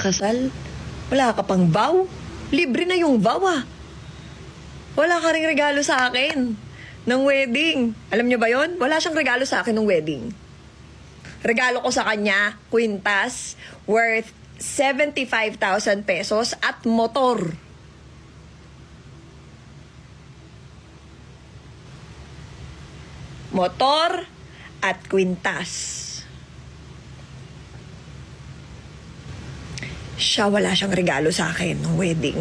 kasal. Wala ka pang vow. Libre na yung vow ah. Wala ka ring regalo sa akin ng wedding. Alam niyo ba yon? Wala siyang regalo sa akin ng wedding. Regalo ko sa kanya, kwintas, worth 75,000 pesos at motor. Motor at kwintas. Siya wala siyang regalo sa akin ng wedding.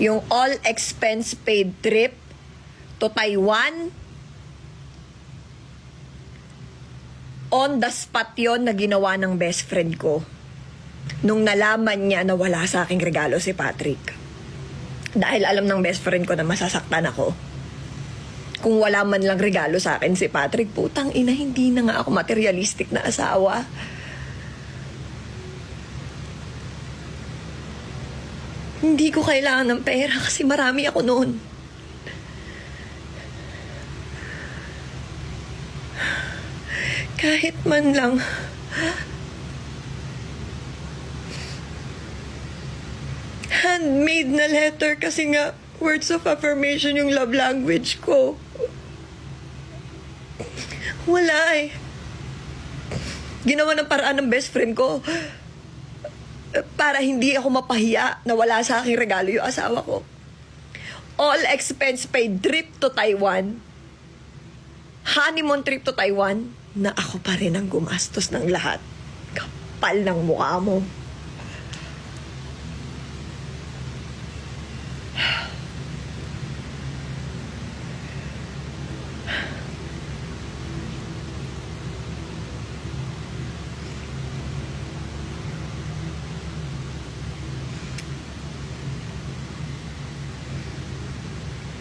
Yung all expense paid trip to Taiwan on the spot yon na ginawa ng best friend ko nung nalaman niya na wala sa aking regalo si Patrick. Dahil alam ng best friend ko na masasaktan ako. Kung wala man lang regalo sa akin si Patrick, putang ina, hindi na nga ako materialistic na asawa. Hindi ko kailangan ng pera kasi marami ako noon. Kahit man lang. Handmade na letter kasi nga words of affirmation yung love language ko. Wala eh. Ginawa ng paraan ng best friend ko para hindi ako mapahiya na wala sa aking regalo yung asawa ko. All expense paid trip to Taiwan. Honeymoon trip to Taiwan na ako pa rin ang gumastos ng lahat. Kapal ng mukha mo.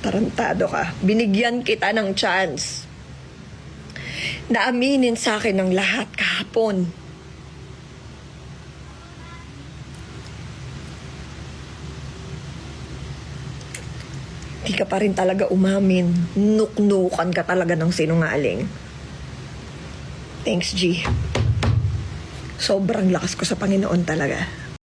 Tarantado ka. Binigyan kita ng chance. Naaminin sa akin ng lahat kahapon. Di ka pa rin talaga umamin. Nuknukan ka talaga ng sinungaling. Thanks, G. Sobrang lakas ko sa Panginoon talaga.